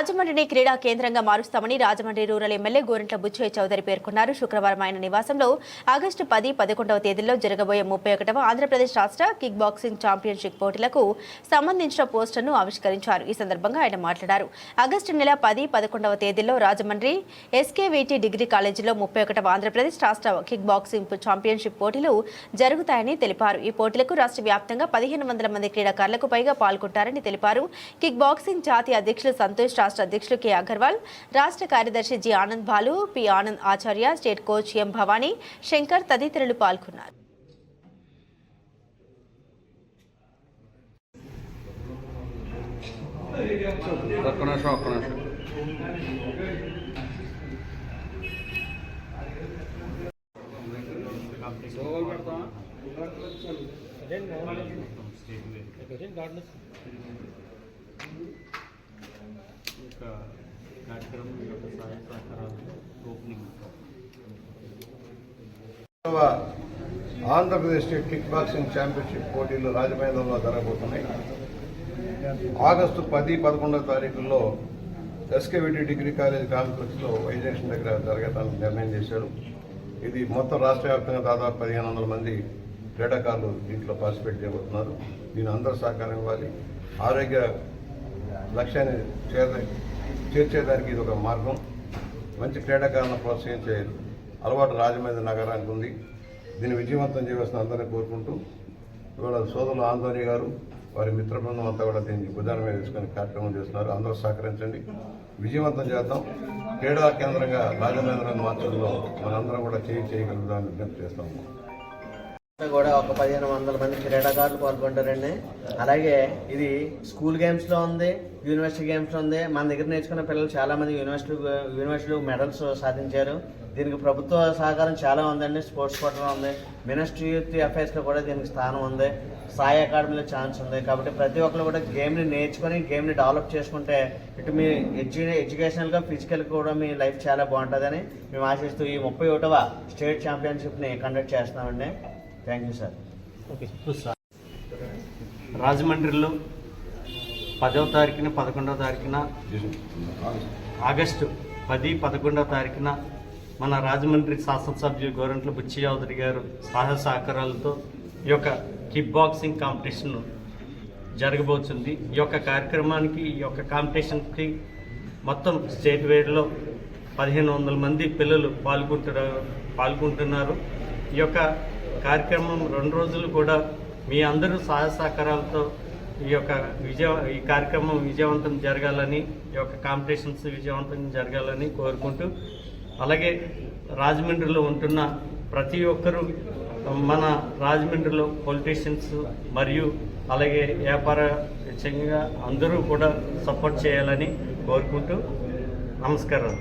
రాజమండ్రిని క్రీడా కేంద్రంగా మారుస్తామని రాజమండ్రి రూరల్ ఎమ్మెల్యే గోరంట బుచ్చయ్య చౌదరి పేర్కొన్నారు. శుక్రవారం ఆయన నివాసంలో ఆగస్టు పది పదకొండవ తేదీల్లో జరగబోయే ముప్పై ఒకటవ ఆంధ్రప్రదేశ్ రాష్ట్ర కిక్ బాక్సింగ్ ఛాంపియన్షిప్ పోటీలకు సంబంధించిన పోస్టర్ను ఆవిష్కరించారు. ఈ సందర్భంగా ఆయన మాట్లాడారు. ఆగస్టు నెల పది పదకొండవ తేదీల్లో రాజమండ్రి ఎస్కేవిటి డిగ్రీ కాలేజీలో ముప్పై ఒకటవ ఆంధ్రప్రదేశ్ రాష్ట్ర కిక్ బాక్సింగ్ ఛాంపియన్షిప్ పోటీలు జరుగుతాయని తెలిపారు. ఈ పోటీలకు రాష్ట్ర వ్యాప్తంగా పదిహేను వందల మంది క్రీడాకారులకు పైగా పాల్గొంటారని తెలిపారు. కిక్ బాక్సింగ్ జాతీయ అధ్యక్షులు సంతోష్ రాష్ట్ర అధ్యక్షులు కె అగర్వాల్ రాష్ట్ర కార్యదర్శి G Anand Balu P Anand Acharya state coach M Bhavani Shankar తదితరులు పాల్గొన్నారు ఒక్క నిమిషం ఒక్క నిమిషం లోగోలు పెడతామా యొక్క కార్యక్రమం యొక్క సహాయ సహకారాలు opening Andhra Pradesh state kick boxing championship పోటీలు రాజమహేంద్రంలో జరగబోతున్నాయి. ఆగస్టు పది పదకొండవ తారీఖుల్లో ఎస్కేవిటీ డిగ్రీ కాలేజ్ కాంప్లెక్స్లో వైజంక్షన్ దగ్గర జరగటానికి నిర్ణయం చేశారు. ఇది మొత్తం రాష్ట్ర వ్యాప్తంగా దాదాపు పదిహేను వందల మంది క్రీడాకారులు దీంట్లో పార్టిసిపేట్ చేయబోతున్నారు. దీని అందరూ సహకారం ఇవ్వాలి. ఆరోగ్య లక్ష్యాన్ని చేర చేర్చేదానికి ఇది ఒక మార్గం. మంచి క్రీడాకారులను ప్రోత్సహించే అలవాటు రాజమండ్రి నగరానికి ఉంది. దీన్ని విజయవంతం చేయవలసిన అందరినీ కోరుకుంటూ ఇవాళ సోదరులు ఆందోని గారు వారి మిత్ర బృందం అంతా కూడా దీన్ని భుజాల మీద తీసుకొని కార్యక్రమం చేస్తున్నారు. అందరూ సహకరించండి. విజయవంతం చేద్దాం. క్రీడా కేంద్రంగా రాజమేంద్రాన్ని మార్చడంలో మనందరం కూడా చేయి చేయగలుగుతామని విజ్ఞప్తి చేస్తాము కూడా ఒక పదిహేను వందల మంది క్రీడాకారులు పాల్గొంటారండి. అలాగే ఇది స్కూల్ గేమ్స్లో ఉంది యూనివర్సిటీ గేమ్స్లో ఉంది. మన దగ్గర నేర్చుకున్న పిల్లలు చాలా మంది యూనివర్సిటీ యూనివర్సిటీలో మెడల్స్ సాధించారు. దీనికి ప్రభుత్వ సహకారం చాలా ఉందండి స్పోర్ట్స్ కోటలో ఉంది. మినిస్ట్రీ యూత్ అఫైర్స్లో కూడా దీనికి స్థానం ఉంది. సాయి అకాడమీలో ఛాన్స్ ఉంది. కాబట్టి ప్రతి ఒక్కరు కూడా గేమ్ని నేర్చుకొని గేమ్ని డెవలప్ చేసుకుంటే ఇటు మీ ఎడ్యు ఎడ్యుకేషనల్గా ఫిజికల్ కూడా మీ లైఫ్ చాలా బాగుంటుందని మేము ఆశిస్తూ ఈ ముప్పై ఒకటవ స్టేట్ ఛాంపియన్షిప్ని కండక్ట్ చేస్తున్నామండి. Thank you sir. సార్ రాజమండ్రిలో పదవ తారీఖున పదకొండవ తారీఖున ఆగస్టు పది పదకొండవ తారీఖున మన రాజమండ్రి శాసనసభ్యులు గోరంట్ల బుచ్చి చౌదరి గారు సహాయ సహకారాలతో ఈ యొక్క కిక్ బాక్సింగ్ కాంపిటీషన్ జరగబోతుంది. ఈ యొక్క కార్యక్రమానికి ఈ యొక్క కాంపిటీషన్కి మొత్తం స్టేట్ వైడ్లో పదిహేను వందల మంది పిల్లలు పాల్గొంటున్నారు పాల్గొంటున్నారు. ఈ యొక్క కార్యక్రమం రెండు రోజులు కూడా మీ అందరూ సహాయ సహకారాలతో ఈ యొక్క విజయ ఈ కార్యక్రమం విజయవంతం జరగాలని ఈ యొక్క కాంపిటీషన్స్ విజయవంతం జరగాలని కోరుకుంటూ అలాగే రాజమండ్రిలో ఉంటున్న ప్రతి ఒక్కరూ మన రాజమండ్రిలో పొలిటీషియన్స్ మరియు అలాగే వ్యాపార అందరూ కూడా సపోర్ట్ చేయాలని కోరుకుంటూ నమస్కారం.